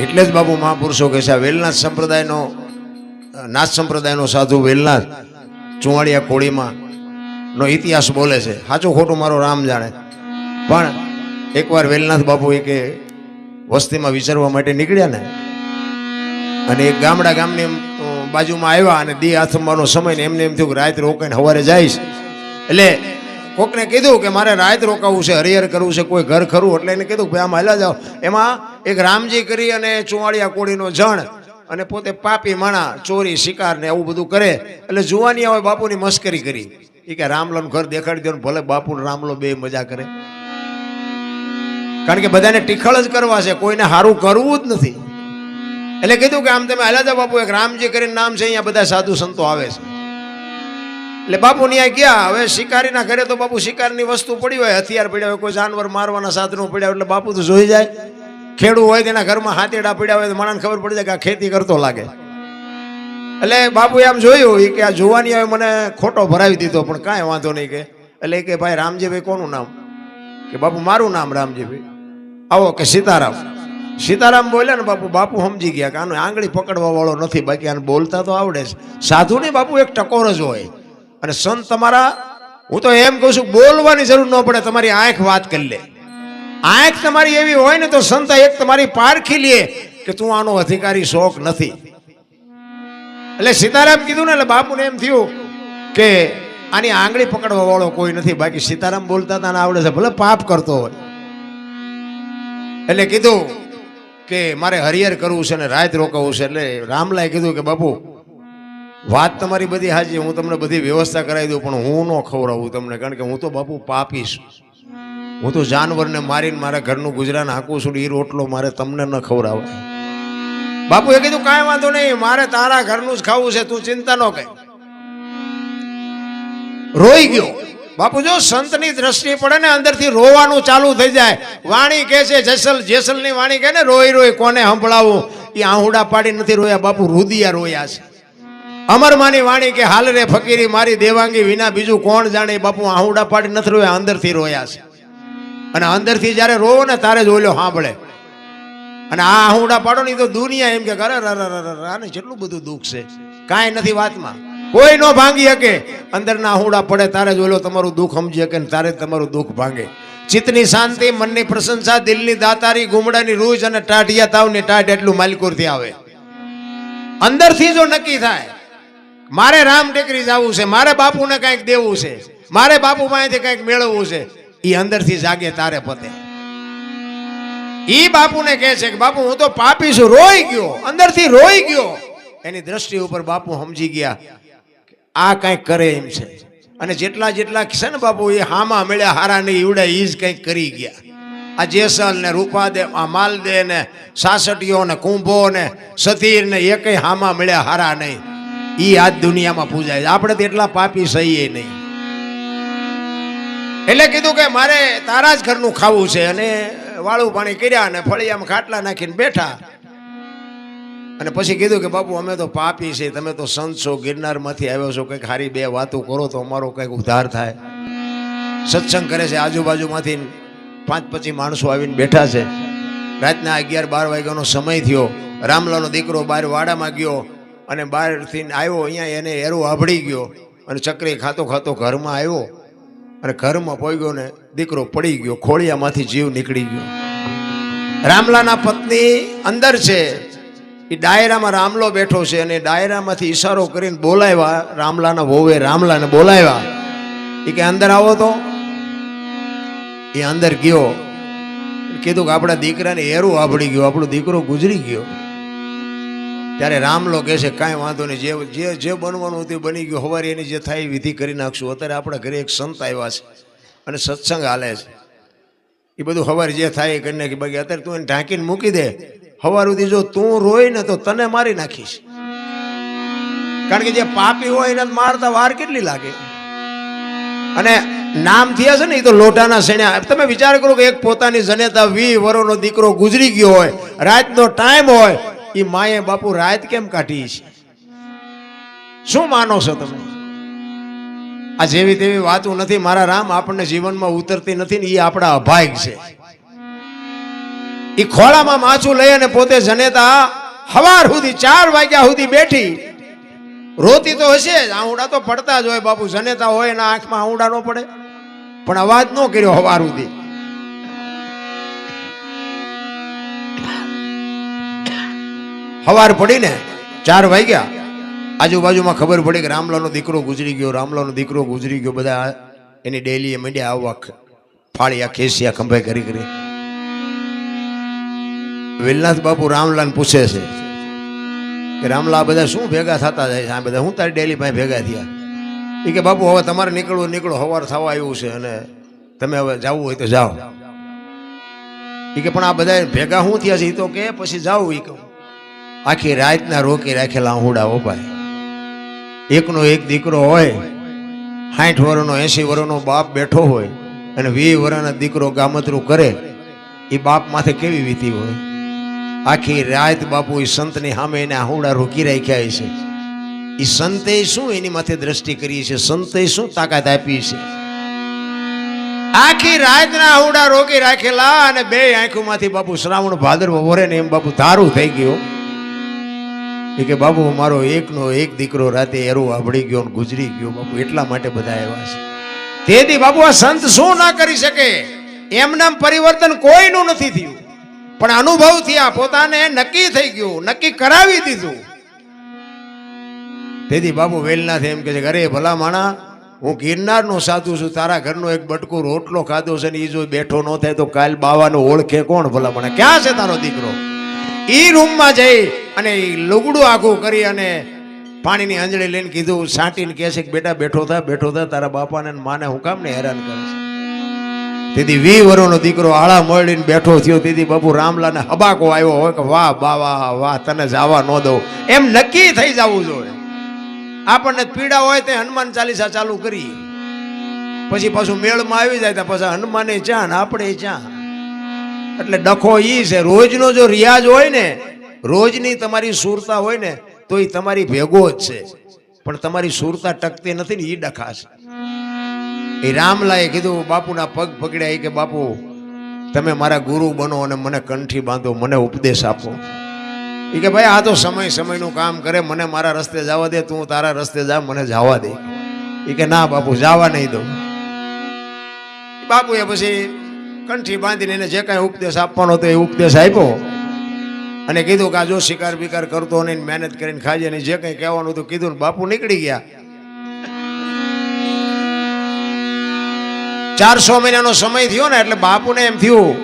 એટલે જ બાપુ મહાપુરુષો કહે છે વેલનાથ સંપ્રદાયનો નાથ સંપ્રદાયનો સાધુ વેલનાથ ચુવાડિયા કોળીમાં નો ઇતિહાસ બોલે છે. સાચું ખોટું મારો રામ જાણે. પણ એકવાર વેલનાથ બાપુ એ કે વસ્તીમાં વિચારવા માટે નીકળ્યા ને, અને એક ગામડા ગામની બાજુમાં આવ્યા અને દી આથમવાનો સમય ને એમને એમ થયું કે રાત રોકાઈને સવારે જઈશ. એટલે કોકને કીધું કે, મારે રાત રોકાવું છે, હરિહર કરવું છે, કોઈ ઘર ખરું. એટલે એને કીધું ભાઈ, આમ હાલ્યા જાઓ. એમાં એક રામજી કરી અને ચુવાડિયા કોળીનો જણ અને પોતે પાપી માણા, ચોરી, શિકાર ને એવું બધું કરે. એટલે જુવાની આવે બાપુની મસ્કરી કરી. એ કે રામલાનું ઘર દેખાડી દો ભલે બાપુ રામલો બે મજા કરે. કારણ કે બધાને ટીખળ જ કરવા છે, કોઈને સારું કરવું જ નથી. એટલે કીધું કે આમ તમે હાલ્યા બાપુ, એક રામજી કરીને નામ છે, અહીંયા બધા સાધુ સંતો આવે છે. એટલે બાપુ ત્યાં ગયા. હવે શિકારીના ઘરે તો બાપુ શિકારની વસ્તુ પડી હોય, હથિયાર પડ્યા હોય, કોઈ જાનવર મારવાના સાધનો પડ્યા હોય, એટલે બાપુ તો જોઈ જાય. ખેડૂ હોય તેના ઘરમાં હાથેડા પડ્યા હોય તો માણસને ખબર પડી જાય કે ખેતી કરતો લાગે. એટલે બાપુએ આમ જોયું કે આ જોવાની હવે મને ખોટો ભરાવી દીધો, પણ કાંઈ વાંધો નહીં કે. એટલે કે ભાઈ રામજીભાઈ કોનું નામ? કે બાપુ મારું નામ રામજીભાઈ. આવો કે સીતારામ. સીતારામ બોલ્યા ને બાપુ બાપુ સમજી ગયા કે આનો આંગળી પકડવા વાળો નથી, બાકી આને બોલતા તો આવડે છે સાધુ ને બાપુ એક ટકોર જ હોય. અને સંત તમારા, હું તો એમ કહું છું, બોલવાની જરૂર ન પડે, તમારી આંખ વાત કરી લે. આંખ તમારી એવી હોય ને તો સંત એક તમારી પારખી લે કે તું આનો અધિકારી શોખ નથી. એટલે સીતારામ કીધું ને એટલે બાપુને એમ થયું કે આની આંગળી પકડવા વાળો કોઈ નથી. બાકી સીતારામ બોલતા હતા આવડે છે, ભલે પાપ કરતો હોય. એટલે કીધું કે મારે હરિયર કરવું છે ને રાત રોકાવું છે. એટલે રામલાએ કીધું કે બાપુ, વાત તમારી બધી હાજી, હું તમને બધી વ્યવસ્થા કરાવી દઉં, પણ હું ન ખવડાવું તમને, કારણ કે હું તો બાપુ પાપી છું. હું તો જાનવરને મારીને મારા ઘરનું ગુજરાન હાંકું છું એ રોટલો મારે તમને ન ખવડાવે બાપુએ કીધું, કાંઈ વાંધો નહીં, મારે તારા ઘરનું જ ખાવું છે, તું ચિંતા ન કર. રોઈ ગયો. બાપુ જો સંતની દ્રષ્ટિ પડે ને અંદરથી રોવાનું ચાલુ થઈ જાય. વાણી કહે છે, જેસલ, જેસલની વાણી કહે ને, રોઈ રોઈ, કોને સંભળાવું? એ આહુડા પાડી નથી રોયા, બાપુ રુદિયા રોયા છે. અમરમાની વાણી કે, હાલ રે ફકીરી, મારી દેવાંગી વિના બીજું કોણ જાણે? બાપુ આહુડા પાડી નથી રોયા, અંદરથી રોયા છે. અને અંદરથી જ્યારે રો ને તારે જ ઓલ્યો સાંભળે. અને આ હુંડા પાડો ને તો દુનિયા એમ કે કરે આને કેટલું બધું દુઃખ છે. કાંઈ નથી વાતમાં. કોઈ નો ભાંગી શકે. અંદરના હુંડા પડે તારે જ ઓલો તમારું દુઃખ સમજી શકે ને તારે તમારું દુઃખ ભાંગે. ચિત્તની શાંતિ, મનની પ્રશંસા, દિલની દાતારી, ગુમડાની રૂજ અને ટાઢિયા તાવની ટાઢ એટલું માલિકોરથી આવે. અંદરથી જો નક્કી થાય, મારે રામ ટેકરી જવું છે, મારે બાપુને કંઈક દેવું છે, મારે બાપુ પાસેથી કંઈક મેળવવું છે એ અંદરથી જાગે તારે પતે. ઈ બાપુને કહે છે કે બાપુ, હું તો પાપી છું, રોઈ ગયો, અંદરથી રોઈ ગયો. એની દ્રષ્ટિ ઉપર બાપુ સમજી ગયા આ કંઈક કરે એમ છે. અને જેટલા જેટલા છે ને બાપુ, એ હામાં મળ્યા, હારા નહીં, ઈવડે ઈ જ કંઈક કરી ગયા. આ જેસલ ને રૂપાદે આ માલદે ને સાસટીઓ ને કુંભો ને સતીર ને એ કઈ હામાં મળ્યા, હારા નહીં. ઈ આજ દુનિયામાં પૂજાય આપણે તો એટલા પાપી સહીએ નહીં. એટલે કીધું કે મારે તારા જ ઘરનું ખાવું છે. અને વાળું પાણી કર્યા અને ફળિયામાં ખાટલા નાખીને બેઠા. અને પછી કીધું કે બાપુ, અમે તો પાપી છે તમે તો સંત છો, ગિરનારમાંથી આવ્યો છો. કંઈક હારી બે વાતો કરો તો અમારો કંઈક ઉદ્ધાર થાય. સત્સંગ કરે છે, આજુબાજુમાંથી પાંચ પછી માણસો આવીને બેઠા છે. રાતના અગિયાર બાર વાગ્યાનો સમય થયો. રામલાનો દીકરો બહાર વાડામાં ગયો અને બહારથી આવ્યો. અહીંયા એને એરો આભળી ગયો અને ચક્રી ખાતો ખાતો ઘરમાં આવ્યો. અને ઘરમાં પોગ્યો ને દીકરો પડી ગયો, ખોળિયામાંથી જીવ નીકળી ગયો. રામલાના પત્ની અંદર છે. એ ડાયરામાં રામલો બેઠો છે અને ડાયરામાંથી ઈશારો કરીને બોલાવ્યા રામલાના વહુએ, રામલાને બોલાવ્યા. એ કે, અંદર આવો તો. એ અંદર ગયો. કીધું કે, આપણા દીકરાને હેરું આભળી ગયું, આપણો દીકરો ગુજરી ગયો. ત્યારે રામલો કહે છે, કાંઈ વાંધો નહીં, જે જે જે બનવાનું હતું બની ગયું. હવારે એની જે થાય એ વિધિ કરી નાખશું. અત્યારે આપણા ઘરે એક સંત આવ્યા છે અને સત્સંગ હાલે છે. એ બધું હવારે જે થાય એ કરી નાખી. બાકી અત્યારે તું એને ઢાંકીને મૂકી દે. હવાર સુધી જો તું રોય ને તો તને મારી નાખીશ. કારણ કે જે પાપી હોય એને મારતા વાર કેટલી લાગે? અને નામ થયા છે ને, એ તો લોટાના શેણ્યા તમે વિચાર કરો કે એક પોતાની જનેતા વી વરોનો દીકરો ગુજરી ગયો હોય, રાતનો ટાઈમ હોય એ માએ બાપુ રાત કેમ કાઢી છે શું માનો છો તમે? આ જેવી તેવી વાતો નથી, મારા રામ આપણને જીવનમાં ઉતરતી નથી ને એ આપણા અભાગ છે. એ ખોળામાં માછું લઈ અને પોતે જનેતા હવાર સુધી, ચાર વાગ્યા સુધી બેઠી. રોતી તો હશે જ આહુડા તો પડતા જ હોય બાપુ, જનેતા હોય એના આંખમાં આહુડા ન પડે. પણ અવાજ ન કર્યો હવાર સુધી. હવાર પડીને ચાર વાગ્યા. આજુબાજુમાં ખબર પડી કે રામલાનો દીકરો ગુજરી ગયો, રામલાનો દીકરો ગુજરી ગયો, બધા એની ડેલી મંડ્યા આવવા ફાળીયા ખેસિયા ખંભે કરી કરી. વેલનાથ બાપુ રામલાલ પૂછે છે કે રામલા બધા શું ભેગા થતા જાય છે? આ બધા હું તારી ડેલી પાસે ભેગા થયા? એ કે બાપુ, હવે તમારે નીકળવું, નીકળો, હવાર થવા આવ્યું છે અને તમે હવે જવું હોય તો જાઓ. એ કે પણ આ બધા ભેગા શું થયા છે? એ તો કે, પછી જાઓ એ કહું. આખી રાતના રોકી રાખેલા આહુડા ઓપાય એકનો એક દીકરો હોય સાઠ વર્ષનો એસી વર્ષનો બાપ બેઠો હોય અને વીસ વર્ષના દીકરો ગામતરું કરે, એ બાપ માથે કેવી વીતી હોય? આખી રાત બાપુ એ સંતની સામે એને આહુડા રોકી રાખ્યા છે. એ સંતે શું એની માથે દ્રષ્ટિ કરી છે? સંતે શું તાકાત આપી છે? આખી રાતના આહુડા રોકી રાખેલા અને બે આંખોમાંથી બાપુ શ્રાવણ ભાદરવો વરે ને એમ બાપુ ધારું થઈ ગયો. એ કે બાપુ મારો એકનો એક દીકરો રાતે એરો આભળી ગયો ગુજરી ગયો. બાપુ એટલા માટે બધા આવ્યા છે. તેથી બાપુ આ સંત શું ના કરી શકે? એમનામ પરિવર્તન કોઈનું નથી થયું. પણ અનુભવ થયા પોતાને નક્કી થઈ ગયું, નક્કી કરાવી દીધું. તેથી બાપુ વેલનાથ એમ કે છે અરે, ભલા માણા, હું ગિરનારનો સાધુ છું, તારા ઘરનો એક બટકું રોટલો ખાધો છે ને એ જો બેઠો ન થાય તો કાલ બાવાનો ઓળખે કોણ ભલા માણા? ક્યાં છે તારો દીકરો? એ રૂમમાં જઈ અને એ લુગડું આખું કરી અને પાણીની અંજળી લઈને કીધું, સાંટીને કહે છે કે બેટા બેઠો થા બેઠો થા, તારા બાપાને માને હું કામ ને હેરાન કરે છે? તેથી વી વરોનો દીકરો આળા મળીને બેઠો થયો. તેથી બાપુ રામલાને હબાકો આવ્યો હોય કે, વાહ બાવા વાહ વાહ, તને જવા ન દઉં. એમ નક્કી થઈ જવું જોઈએ. આપણને પીડા હોય તે હનુમાન ચાલીસા ચાલુ કરી પછી પાછું મેળમાં આવી જાય તો પછી હનુમાને ચા ને આપણે ચા એટલે ડખો ઈ છે, રોજનો જો રિયાજ હોય ને રોજની તમારી સુરતા હોય ને તો એ તમારી ભેગો જ છે. પણ તમારી સુરતા ટકતી નથી ને એ ડખાશે. એ રામલાએ કીધું, બાપુના પગ પકડ્યા. કે, બાપુ, તમે મારા ગુરુ બનો અને મને કંઠી બાંધો, મને ઉપદેશ આપો. એ કે, ભાઈ, આ તો સમય સમયનું કામ કરે, મને મારા રસ્તે જવા દે, તું તારા રસ્તે જા, મને જવા દે. એ કે, ના, બાપુ, જવા નહીં દઉં. બાપુએ પછી કંઠી બાંધીને એને જે કાંઈ ઉપદેશ આપવાનો હતો, એ ઉપદેશ આપ્યો. અને કીધું કે આ જો શિકાર બિકાર કરતો નહીં મહેનત કરીને ખાજે ને જે કંઈ કહેવાનું હતું કીધું બાપુ નીકળી ગયા. ચારસો મહિનાનો સમય થયો ને એટલે બાપુને એમ થયું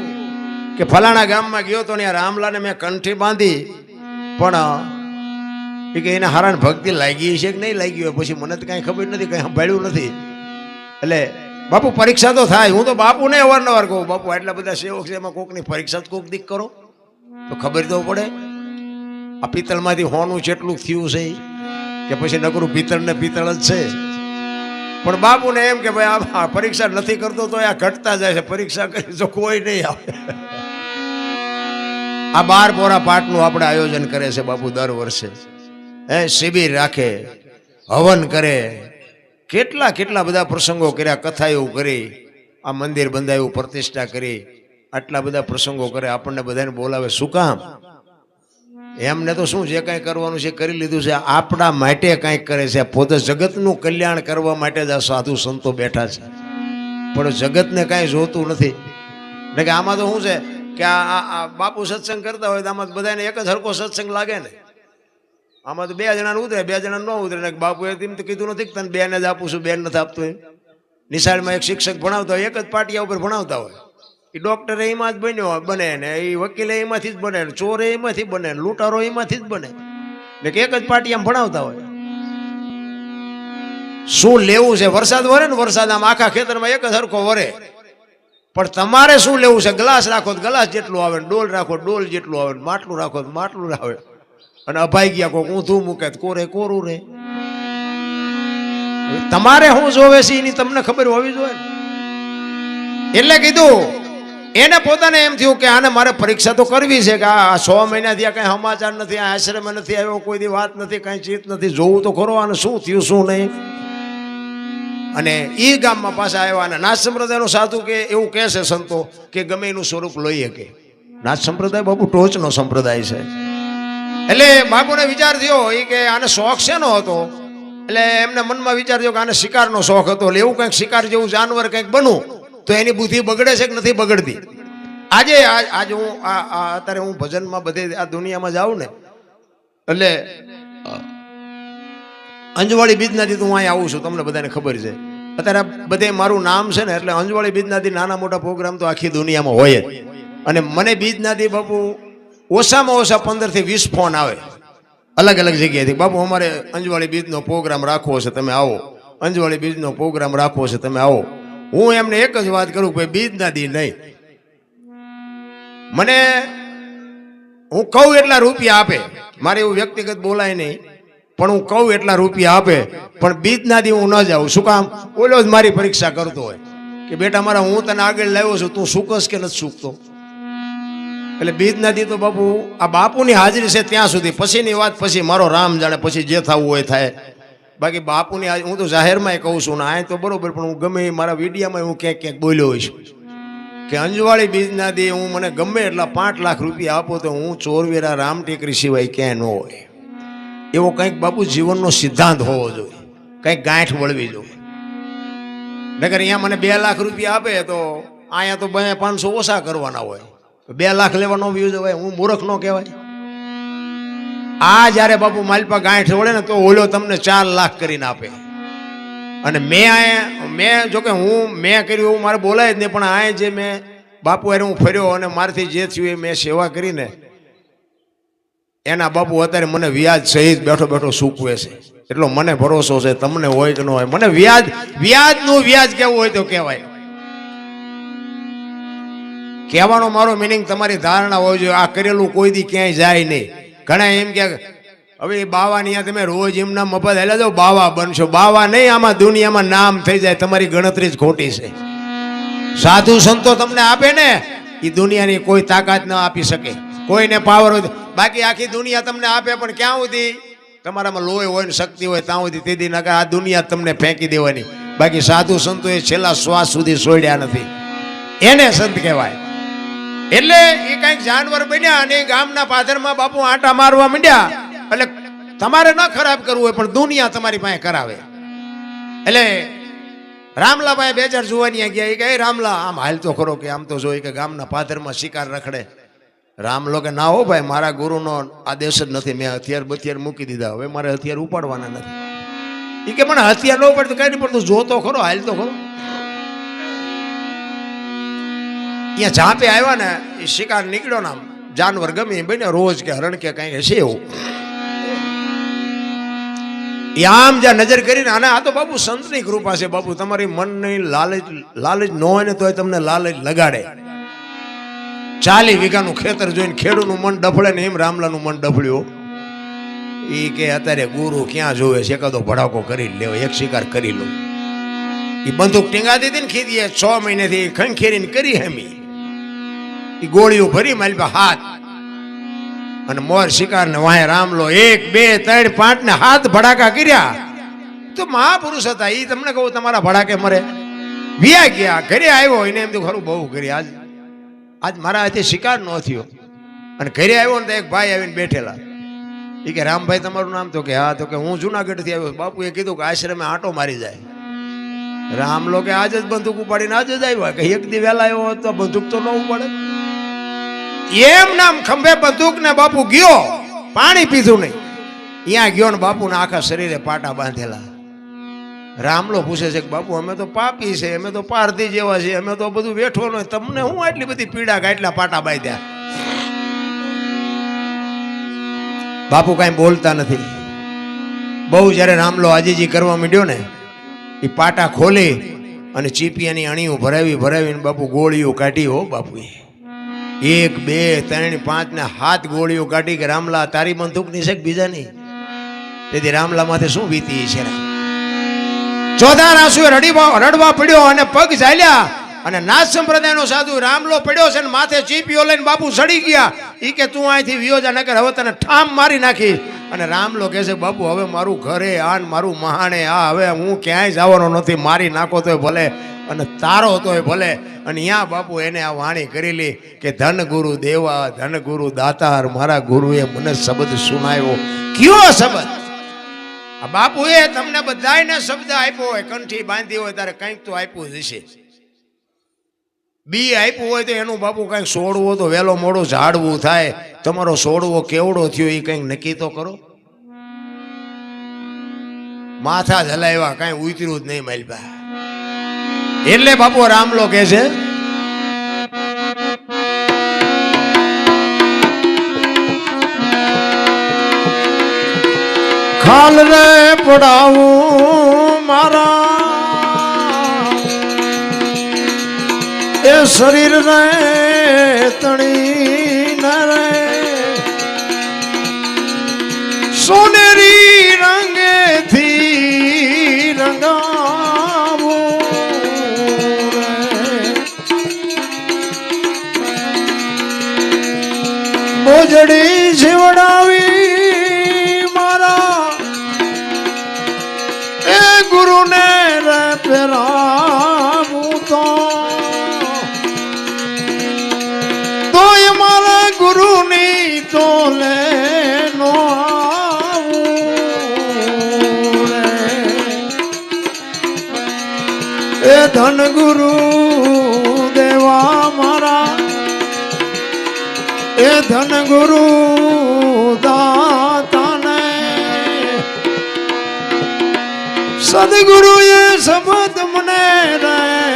કે ફલાણા ગામમાં ગયો તો ને રામલાને મેં કંઠી બાંધી, પણ એ કે એને હારાને ભક્તિ લાગી છે કે નહીં લાગી હોય? પછી મને તો કાંઈ ખબર નથી, કંઈ સાંભળ્યું નથી. એટલે બાપુ પરીક્ષા તો થાય, હું તો બાપુને અવારનવાર કહું, બાપુ આટલા બધા સેવક છે, એમાં કોકની પરીક્ષા તો કોક દીક કરો. તો ખબર તો પડે? આ પિત્તળમાંથી હોનું જેટલું થયું છે કે પછી નકરું પિત્તળ ને પિત્તળ જ છે. પણ બાપુને એમ કે ભાઈ, આ પરીક્ષા નથી કરતો તો આ ઘટતા જાય છે. પરીક્ષા કરી તો કોઈ નહીં આવે. આ બાર પોરા પાઠનું આપણે આયોજન કરે છે બાપુ દર વર્ષે. હે, શિબિર રાખે, હવન કરે. કેટલા કેટલા બધા પ્રસંગો કર્યા, કથાઓ કરી, આ મંદિર બંધાયું, પ્રતિષ્ઠા કરી. આટલા બધા પ્રસંગો કરે, આપણને બધાને બોલાવે, શું કામ? એમને તો શું જે કાંઈ કરવાનું છે, કરી લીધું છે, આપણા માટે કાંઈક કરે છે. પોતે જગતનું કલ્યાણ કરવા માટે જ આ સાધુ સંતો બેઠા છે. પણ જગતને કાંઈ જોતું નથી. એટલે કે આમાં તો શું છે કે આ બાપુ સત્સંગ કરતા હોય તો આમાં બધાને એક જ હરકો સત્સંગ લાગે ને. આમાં તો બે જણાને ઉતરે, બે જણા ન ઉતરે. ને બાપુએ તેમ તો કીધું નથી કે તને બેને જ આપું છું, બેન નથી આપતું એમ. નિશાળમાં એક શિક્ષક ભણાવતા હોય, એક જ પાટિયા ઉપર ભણાવતા હોય. એ ડોક્ટર એમાં જ બન્યો બને ને. એ વકીલ એમાંથી જ બને ચોરે એમાંથી બને લૂંટારો એમાંથી જ બને. ને એક જ પાટિયામાં ભણાવતા હોય. શું લેવું છે? વરસાદ વરે ને વરસાદ આમ આખા ખેતરમાં એક જ હરખો વરે. પણ તમારે શું લેવું છે? ગ્લાસ રાખો તો ગ્લાસ જેટલું આવે ડોલ રાખો ડોલ જેટલું આવે માટલું રાખો તો માટલું આવે. અને અભાઈ ગયા કોક ઊંધું મૂકે કોરે કોરું રે. તમારે શું જોવે છે એની તમને ખબર હોવી જોઈએ. એટલે કીધું એને પોતાને એમ થયું કે આને મારે પરીક્ષા તો કરવી છે કે આ સો મહિનાથી આ કંઈ સમાચાર નથી, આ આશ્રમ નથી આવ્યો કોઈ દી વાત નથી, કાંઈ ચિત નથી. જોવું તો ખરો, આને શું થયું, શું નહીં? અને એ ગામમાં પાછા આવ્યા અને નાથ સંપ્રદાયનો સાધુ કે એવું કહે છે સંતો કે ગમે એનું સ્વરૂપ લઈ શકે. નાથ સંપ્રદાય બાપુ ટોચનો સંપ્રદાય છે. એટલે બાપુને વિચાર થયો એ કે આને શોખ શેનો હતો? એટલે એમને મનમાં વિચાર થયો કે આને શિકારનો શોખ હતો. એટલે એવું કંઈક શિકાર જેવું જાનવર કંઈક બનવું. તો એની બુદ્ધિ બગડે છે કે નથી બગડતી? આજે આજ હું આ અત્યારે હું ભજનમાં બધે આ દુનિયામાં જાઉં ને, એટલે અંજવાળી બીજનાથી તો હું અહીં આવું છું, તમને બધાને ખબર છે. અત્યારે બધે મારું નામ છે ને, એટલે અંજવાળી બીજનાથી નાના મોટા પ્રોગ્રામ તો આખી દુનિયામાં હોય જ. અને મને બીજનાથી બાપુ ઓછામાં ઓછા પંદરથી વીસ ફોન આવે. અલગ અલગ જગ્યાએથી. બાપુ, અમારે અંજવાળી બીજનો પ્રોગ્રામ રાખવો છે, તમે આવો. અંજવાળી બીજનો પ્રોગ્રામ રાખવો છે, તમે આવો. હું એમને એક જ વાત કરું ભાઈ બીજના દી નહીં. મને હું કહું એટલા રૂપિયા આપે. મારે એવું વ્યક્તિગત બોલાય નહીં. પણ હું કહું એટલા રૂપિયા આપે. પણ બીજના દી હું ન જાઉં. શું કામ? ઓલો જ મારી પરીક્ષા કરતો હોય. કે બેટા મારા હું તને આગળ લાવ્યો છું, તું સુકસ કે નથી સુકતો એટલે બીજના દી તો બાપુ, આ બાપુની હાજરી છે ત્યાં સુધી. પછીની વાત પછી મારો રામ જાણે પછી જે થવું હોય થાય. બાકી બાપુની હું તો જાહેરમાં કહું છું ને, આ તો બરોબર, પણ હું ગમે મારા વિડીયામાં હું ક્યાંક ક્યાંક બોલ્યો હોઈશ કે અંજવાળી બીજના દે હું મને ગમે એટલા પાંચ લાખ રૂપિયા આપો તો હું ચોરવેરા રામ ટેકરી સિવાય ક્યાંય ન હોય. એવો કંઈક બાપુ જીવનનો સિદ્ધાંત હોવો જોઈએ. કંઈક ગાંઠ વળવી જોઈએ. નગર અહીંયા મને બે લાખ રૂપિયા આપે તો અહીંયા તો બે પાંચસો ઓછા કરવાના હોય. બે લાખ લેવાનો વ્યૂ જવાય હું મૂર્ખ ન કહેવાય. આ જ્યારે બાપુ માલપા ગાંઠ વળે ને તો ઓલો તમને ચાર લાખ કરીને આપે. અને મેં આ મેં જોકે હું, મેં કર્યું એવું મારે બોલાય જ નહીં, પણ આ જે મેં બાપુ હારે હું ફર્યો અને મારથી જે થયું એ મેં સેવા કરીને, એના બાપુ અત્યારે મને વ્યાજ સહિત બેઠો બેઠો સૂકવે છે. એટલો મને ભરોસો છે, તમને હોય કે ન હોય. મને વ્યાજ, વ્યાજનું વ્યાજ કેવું હોય તો કહેવાય. કહેવાનો મારો મિનિંગ તમારી ધારણા હોવી જોઈએ આ કરેલું કોઈ દી ક્યાંય જાય નહીં. ઘણા એમ કે હવે એ બાવાની અહીંયા તમે રોજ એમના મફત હેલા જાઓ બાવા બનશો. બાવા નહીં, આમાં દુનિયામાં નામ થઈ જાય, તમારી ગણતરી જ ખોટી છે. સાધુ સંતો તમને આપે ને એ દુનિયાની કોઈ તાકાત ન આપી શકે. કોઈને પાવર હોય બાકી આખી દુનિયા તમને આપે, પણ ક્યાં સુધી? તમારામાં લોહી હોય ને શક્તિ હોય, ત્યાં સુધી તે નકર આ દુનિયા તમને ફેંકી દેવાની. બાકી સાધુ સંતો એ છેલ્લા શ્વાસ સુધી છોડ્યા નથી. એને સંત કહેવાય. એટલે એ કંઈક જાનવર બન્યા અને ગામના પાદરમાં બાપુ આટા મારવા માંડ્યા. એટલે તમારે ન ખરાબ કરવું હોય, પણ દુનિયા તમારી પાસે કરાવે. એટલે રામલાભાઈ બે ચાર જોવાની ગયા. એ કે રામલા, આમ હાલ તો ખરો કે આમ તો જોઈ કે ગામના પાદરમાં શિકાર રખડે. રામલો કે, ના હો ભાઈ, મારા ગુરુનો આદેશ જ નથી. મેં હથિયાર બથિયાર મૂકી દીધા. હવે મારે હથિયાર ઉપાડવાના નથી. એ કે, મને હથિયાર ન પડતું કઈ નહીં પડતું જોતો ખરો, હાલ તો ખરો. અહીંયા ઝાંપે આવ્યા ને એ શિકાર નીકળ્યો ને આમ જાનવર ગમે એ બને રોજ કે હરણ કે કંઈ હશે એવું એ આમ જ્યાં નજર કરીને આને આ તો બાપુ સંતની કૃપા છે બાપુ તમારી મનની લાલચ લાલચ ન હોય ને તોય તમને લાલચ લગાડે ચાલી વીઘાનું ખેતર જોઈને ખેડૂનું મન ડફળે ને, એમ રામલાનું મન ડફળ્યું. એ કે, અત્યારે ગુરુ ક્યાં જોવે છે? એકાદો ભડાકો કરી લેવો, એક શિકાર કરી લો એ બંદૂક ટીંગાતી હતી ને ખીદીએ, છ મહિનેથી ખંખેરીને કરી હેમી. એ ગોળીઓ ભરી મારી હાથ. અને મોર શિકાર ને વાહે રામલો એક, બે, ત્રણ પાંચ ને હાથ ભડાકા કર્યા. તો મહાપુરુષ હતા એ તમને કહું, તમારા ભડાકે મરે. વ્યા ગયા, ઘરે આવ્યો, એને એમ તો ખરું, બહુ કરી આજ આજ મારા હાથે શિકાર ન થયો. અને ઘરે આવ્યો ને તો એક ભાઈ આવીને બેઠેલા. એ કે, રામભાઈ, તમારું નામ તો કે, હા, તો કે હું જુનાગઢથી આવ્યો. બાપુએ કીધું કે, આશ્રમે આંટો મારી જાય. રામલો કે, આજ જ બંદૂક ઉપાડીને આજ જ આવ્યા. કે, એક દી વહેલા આવ્યો તો બંદૂક તો ન ઉપાડે. એમ નામ ખંભે બંદૂક ને બાપુ ગયો, પાણી પીધું નહીં. ત્યાં ગયો ને બાપુના આખા શરીરે પાટા બાંધેલા. રામલો પૂછે છે કે બાપુ, અમે તો પાપી છે, અમે તો પારધી જેવા છે, અમે તો બધું બેઠો નહીં તમને હું આટલી બધી પીડા કાટલા પાટા બાંધ્યા? બાપુ કાંઈ બોલતા નથી. બહુ જ્યારે રામલો આજીજી કરવા માંડ્યો ને એ પાટા ખોલી અને ચીપિયાની અણીઓ ભરાવી ભરાવીને બાપુ ગોળીઓ કાઢી, હો બાપુએ. એક, બે, ત્રણ, પાંચ ને હાથ ગોળીઓ કાઢી કે રામલા, તારી બંદૂકની છે કે બીજાની? તેથી રામલા માથે શું વીતી છે ચોથા રાસુએ રડીવા રડવા પડ્યો અને પગ ચાલ્યા અને નાથ સંપ્રદાયનો સાધુ રામલો પડ્યો છે ને માથે ચીપીઓ લઈને બાપુ સડી ગયા. એ કે તું અહીંથી વિયોજા નગર હવે તને ઠામ મારી નાખી. અને રામલો કહે છે, બાપુ, હવે મારું ઘરે આ મારું મહાણે આ, હવે હું ક્યાંય જવાનો નથી, મારી નાખો તોય ભલે અને તારો તોય ભલે. અને અહીંયા બાપુ એને આ વાણી કરેલી કે ધન ગુરુ દેવા, ધન ગુરુ દાતાર, મારા ગુરુએ મને શબ્દ સુનાવ્યો. કયો શબ્દ? આ બાપુએ તમને બધાને શબ્દ આપ્યો હોય, કંઠી બાંધી હોય ત્યારે કંઈક તો આપ્યું જ હશે. બી આપ્યું હોય તો એનું બાપુ કંઈક સોડવો તો વહેલો મોડો ઝાડવું થાય. તમારો સોડવો કેવડો થયો એ કંઈક નક્કી તો કરો. માથા હલાવ્યા કાંઈ ઉતર્યું જ નહીં માલબા એટલે બાપુ રામલો કે છે, ખાલ રે પડાવું મારા. એ શરીર રે તણી ન રે સોનેરી ગુરુ દેવા મારા. એ ધન ગુરુ દાતાને. સદગુરુએ શબ્દ મને રે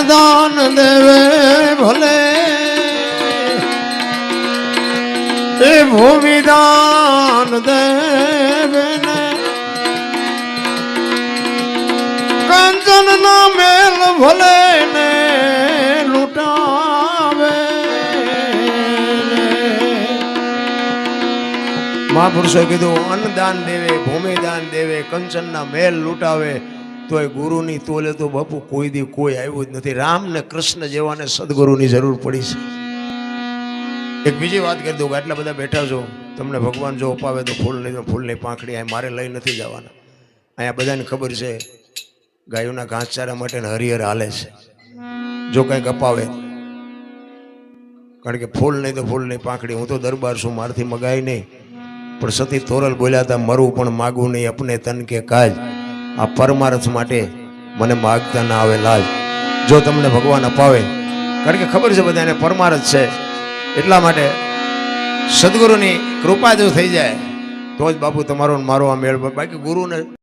અન્નદાન દેવે ભલે. એ ભૂમિદાન દેવે કંચન ના મેલ ભલે ને લૂંટાવે મહાપુરુષોએ કીધું, અન્નદાન દેવે ભૂમિદાન દેવે કંચનના મેલ લૂંટાવે તોય ગુરુની તોલે તો બાપુ કોઈ દી કોઈ આવ્યું જ નથી. રામ ને કૃષ્ણ જેવાને સદગુરુની જરૂર પડી છે. એક બીજી વાત કરી દઉં કે આટલા બધા બેઠા છો, તમને ભગવાન જો અપાવે તો ફૂલ નહીં તો ફૂલની પાંખડી અહીં મારે લઈ નથી જવાના. અહીંયા બધાને ખબર છે, ગાયોના ઘાસચારા માટે હરિહર હાલે છે. જો કંઈક અપાવે, કારણ કે ફૂલ નહીં તો ફૂલની પાંખડી, હું તો દરબાર છું, મારથી મગાય નહીં. પણ સતી તોરલ બોલ્યા હતા મરવું પણ માગવું નહીં, અપને તન કે કાજ. આ પરમાર્થ માટે મને માગતા ના આવે લાજ જો તમને ભગવાન અપાવે, કારણ કે ખબર છે બધાને પરમાર્થ છે, એટલા માટે સદગુરુની કૃપા જો થઈ જાય, તો જ બાપુ તમારો મારો આ મેળ બાકી ગુરુને